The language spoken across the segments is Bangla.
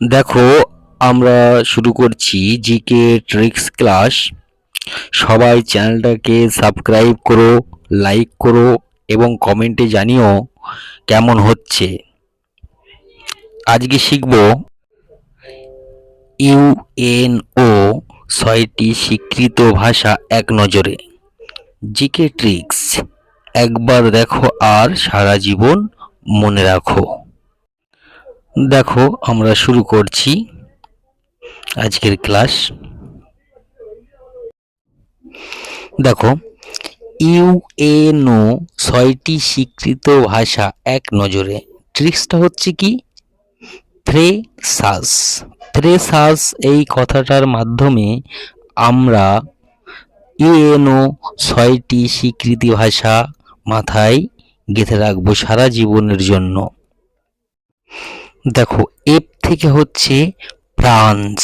দেখো, আমরা শুরু করছি জিকে ট্রিক্স ক্লাস সবাই চ্যানেলটাকে সাবস্ক্রাইব করো লাইক করো এবং কমেন্টে জানিও কেমন হচ্ছে। আজকে শিখব ইউএনও ছয়টি স্বীকৃত ভাষা এক নজরে। জিকে ট্রিক্স একবার দেখো আর সারা জীবন মনে রাখো। দেখো, আমরা শুরু করছি আজকের ক্লাস। দেখো ইউএনও ছয়টি স্বীকৃত ভাষা এক নজরে। ট্রিক্সটা হচ্ছে কি? ফ্রেসাস ফ্রেসাস এই কথাটার মাধ্যমে আমরা ইউএনও ছয়টি স্বীকৃতি ভাষা মাথায় গেঁথে রাখব সারা জীবনের জন্য। দেখো এফ থেকে হচ্ছে ফ্রান্স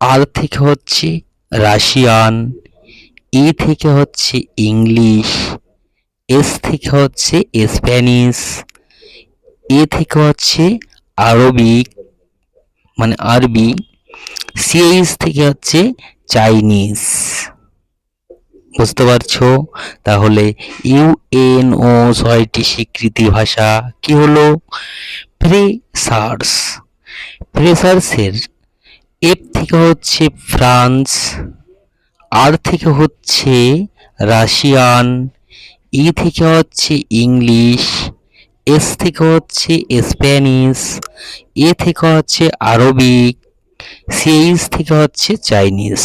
আর থেকে হচ্ছে রাশিয়ান, ই থেকে হচ্ছে ইংলিশ, এস থেকে হচ্ছে স্প্যানিশ, এ থেকে হচ্ছে আরবিক মানে আরবি সিএইচ থেকে হচ্ছে চাইনিজ। বুঝতে পারছ? তাহলে ইউএনও ছয়টি স্বীকৃতি ভাষা কি হলো? ফ্রেসার্স ফ্রেসার্সের এফ থেকে হচ্ছে ফ্রান্স, আর থেকে হচ্ছে রাশিয়ান, ই থেকে হচ্ছে ইংলিশ, এস থেকে হচ্ছে স্প্যানিশ, এ থেকে হচ্ছে আরবিক সিএইচ থেকে হচ্ছে চাইনিজ।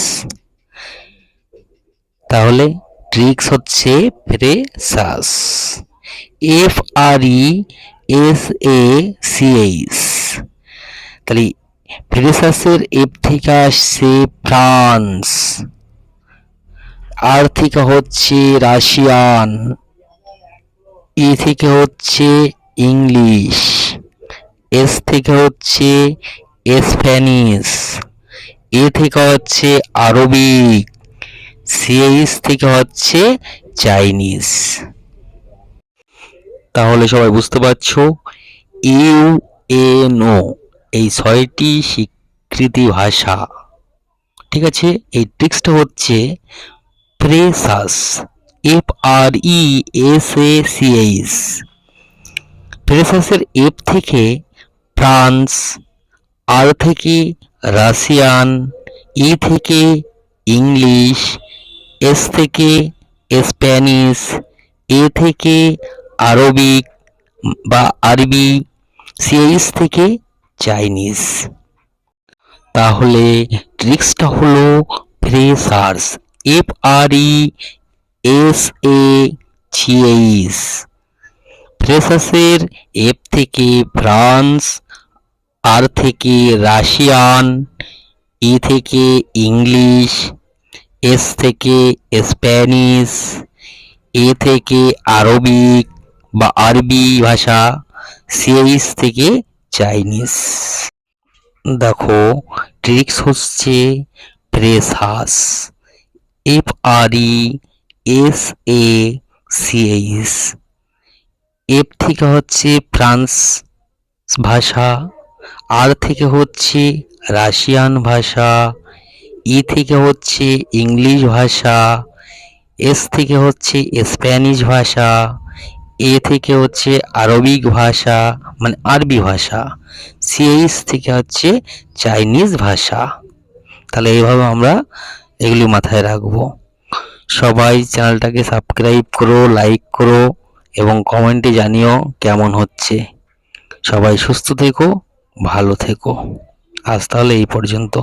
তাহলে ট্রিক্স হচ্ছে ফ্রেসাস F R E S A C CH তাহলে ফ্রেসাসের এফ থেকে আসছে ফ্রান্স আর থেকে হচ্ছে রাশিয়ান ই থেকে হচ্ছে ইংলিশ এস থেকে হচ্ছে স্প্যানিশ এ থেকে হচ্ছে আরবিক সিএইচ থেকে হচ্ছে চাইনিজ তাহলে সবাই বুঝতে পারছ পারছ ইউএনও এই ছয়টি স্বীকৃতি ভাষা। ঠিক আছে? এই ট্রিক্সটা হচ্ছে precious F R E S A CH ফ্রেসাসের F থেকে ফ্রান্স আর থেকে রাশিয়ান ই থেকে ইংলিশ এস থেকে স্প্যানিশ, এ থেকে আরবিক বা আরবি সিএইচ থেকে চাইনিজ। তাহলে ট্রিক্সটা হলো ফ্রেসার্স F R E S A CH ফ্রেসাসের F থেকে ফ্রান্স, আর থেকে রাশিয়ান, ই থেকে ইংলিশ এস থেকে স্প্যানিশ এ থেকে আরবিক বা আরবি ভাষা সিএইচ থেকে চাইনিজ দেখো ট্রিক্স হচ্ছে precious F R E S A CH F থেকে হচ্ছে ফ্রান্স ভাষা আর থেকে হচ্ছে রাশিয়ান ভাষা। ই থেকে হচ্ছে ইংলিশ ভাষা, এস থেকে হচ্ছে স্প্যানিশ ভাষা, এ থেকে হচ্ছে আরবিক ভাষা মানে আরবি ভাষা, সিএইচ থেকে হচ্ছে চাইনিজ ভাষা। তাহলে এইভাবে আমরা এগুলি মাথায় রাখব। সবাই চ্যানেলটাকে সাবস্ক্রাইব করো, লাইক করো এবং কমেন্টে জানিও কেমন হচ্ছে। সবাই সুস্থ থেকো, ভালো থেকো। আজ তাহলে এই পর্যন্ত।